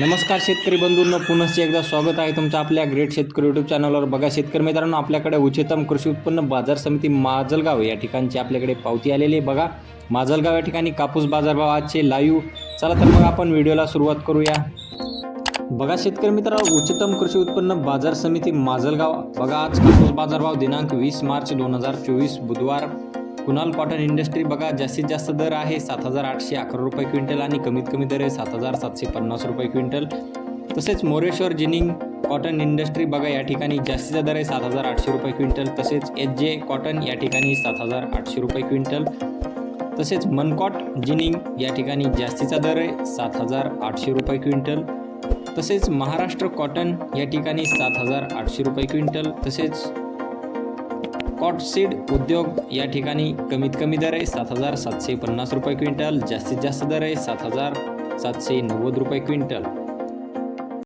नमस्कार शेतकरी बंधूंनो पुनश्च एकदा स्वागत आहे तुमचं आपल्या ग्रेट शेतकरी यूट्यूब चॅनलवर बघा शेतकरी मित्रांनो आपल्याकडे उच्चतम कृषी उत्पन्न बाजार समिती माजलगाव या ठिकाणची आपल्याकडे पावती आलेली आहे. बघा माजलगाव या ठिकाणी कापूस बाजारभाव आजचे लाईव्ह चला तर मग आपण व्हिडिओला सुरुवात करूया. बघा शेतकरी मित्रांनो उच्चतम कृषी उत्पन्न बाजार समिती माजलगाव. बघा आज कापूस बाजारभाव दिनांक वीस मार्च दोन हजार चोवीस बुधवार. कुणाल कॉटन इंडस्ट्री बघा जास्तीत जास्त दर आहे सात हजार आठशे अकरा रुपये क्विंटल आणि कमीत कमी दर आहे सात हजार सातशे पन्नास रुपये क्विंटल. तसेच मोरेश्वर जिनिंग कॉटन इंडस्ट्री बघा या ठिकाणी जास्तीचा दर आहे सात हजार आठशे रुपये क्विंटल. तसेच एच जे कॉटन या ठिकाणी सात हजार आठशे रुपये क्विंटल. तसेच मनकॉट जिनिंग या ठिकाणी जास्तीचा दर आहे सात हजार आठशे रुपये क्विंटल. तसेच महाराष्ट्र कॉटन या ठिकाणी सात हजार आठशे रुपये क्विंटल. तसेच कॉटसीड उद्योग या ठिकाणी कमीत कमी दर आहे सात हजार सातशे पन्नास रुपये क्विंटल जास्तीत जास्त दर आहे सात हजार सातशे नव्वद रुपये क्विंटल.